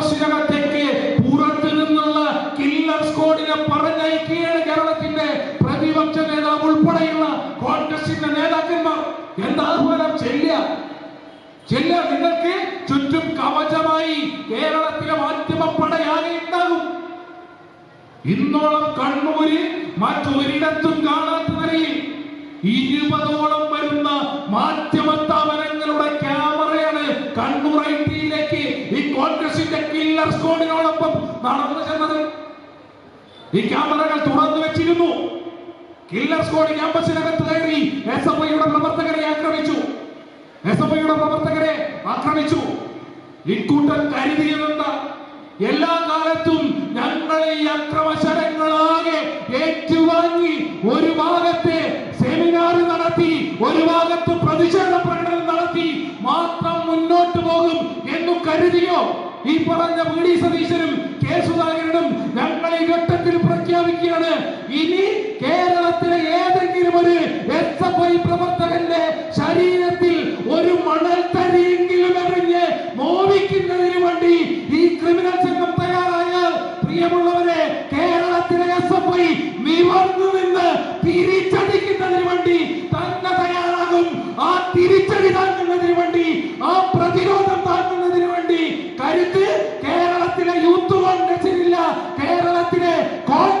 ക്യാമ്പസിനകത്തേക്ക് പുറത്തു നിന്നുള്ള കില്ലർ സ്ക്വാഡിനെ പറഞ്ഞയക്കുകയാണ് കേരളത്തിന്റെ പ്രതിപക്ഷ നേതാവ് ഉൾപ്പെടെയുള്ള കോൺഗ്രസിന്റെ നേതാക്കന്മാർ. എന്താ ആഹ്വാനം? ചെല്ലുക. ചെല്ല നിങ്ങൾക്ക് ചുറ്റും കവചമായി കേരളത്തിലെ മാധ്യമപ്പടയാകെ ഉണ്ടാകും. ഇന്നോളം കണ്ണൂര് മറ്റൊരിടത്തും കാണാത്ത നിലയിൽ ഇരുപതോളം വരുന്ന മാധ്യമ സ്ഥാപനങ്ങളുടെ ക്യാമറയാണ് കണ്ണൂർ കില്ലർ സ്കോഡിനോടൊപ്പം നടന്നു ചെന്നത് ഈ ക്യാമറകൾ തുറന്നു വെച്ചിരുന്നു. കില്ലർ സ്കോഡ് ക്യാമ്പസിനകത്ത് കയറി എസ് എഫ് ഐയുടെ പ്രവർത്തകരെ ആക്രമിച്ചു. എസ് എഫ് ഐയുടെ പ്രവർത്തകരെ ആക്രമിച്ചു. ഇക്കൂട്ടർ കരുതിയിരുന്ന എല്ലാ കാലത്തും ഞങ്ങളെ ഈ അക്രമശരങ്ങളാകെ ഏറ്റുവാങ്ങി ഒരു ഭാഗത്തെ സെമിനാർ നടത്തി ഒരു ഭാഗത്ത് പ്രതിഷേധ പ്രകടനം നടത്തി മാത്രം മുന്നോട്ട് പോകും എന്ന് കരുതിയോ? ഈ പറഞ്ഞ വി ഡി സതീശനും കെ സുധാകരനും ഞങ്ങൾ ഈ ഘട്ടത്തിൽ പ്രഖ്യാപിക്കുകയാണ്. ഇനി കേരളത്തിലെ ഏതെങ്കിലും ഒരു എസ് എഫ് ഐ പ്രവർത്തകന്റെ ശരീരത്തിൽ ഒരു മണൽ തരിയെങ്കിലും എറിഞ്ഞ് മോപിക്കുന്നതിന് വേണ്ടി ഈ ക്രിമിനൽ സംഘം തയ്യാറായാൽ പ്രിയമുള്ളവരെ കേരളത്തിലെ എസ് എഫ് ഐ നിവർന്നു കോൺഗ്രസിനില്ല കേരളത്തിലെ കോൺഗ്രസ്